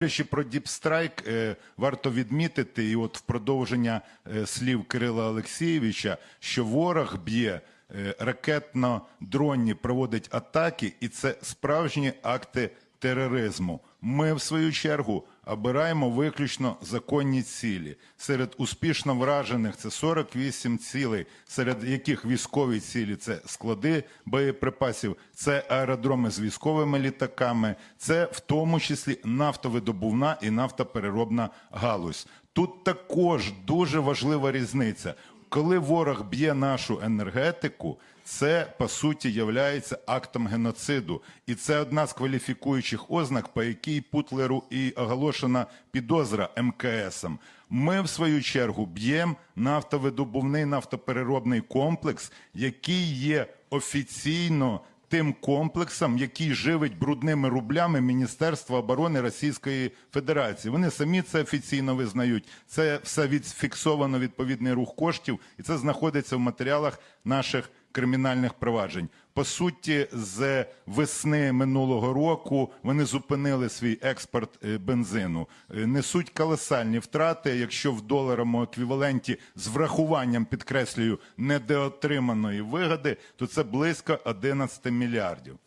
Говорячи про діпстрайк, е, варто відмітити, і от в продовження е, слів Кирила Олексійовича, що ворог б'є е, ракетно-дронні, проводить атаки, і це справжні акти тероризму. Ми, в свою чергу, обираємо виключно законні цілі. Серед успішно вражених це 48 цілей, серед яких військові цілі це склади боєприпасів, це аеродроми з військовими літаками, це в тому числі нафтовидобувна і нафтопереробна галузь. Тут також дуже важлива різниця. Коли ворог б'є нашу енергетику, це по суті являється актом геноциду, і це одна з кваліфікуючих ознак, по якій Путлеру і оголошена підозра МКСом. Ми, в свою чергу, б'ємо нафтовидобувний нафтопереробний комплекс, який є офіційно тим комплексом, який живить брудними рублями Міністерства оборони Російської Федерації. Вони самі це офіційно визнають. Це все відфіксовано відповідний рух коштів, і це знаходиться в матеріалах наших кримінальних проваджень. По суті, з весни минулого року вони зупинили свій експорт е, бензину. Е, Несуть колосальні втрати. Якщо в доларовому еквіваленті з врахуванням підкреслюю недоотриманої вигоди, то це близько 11 мільярдів.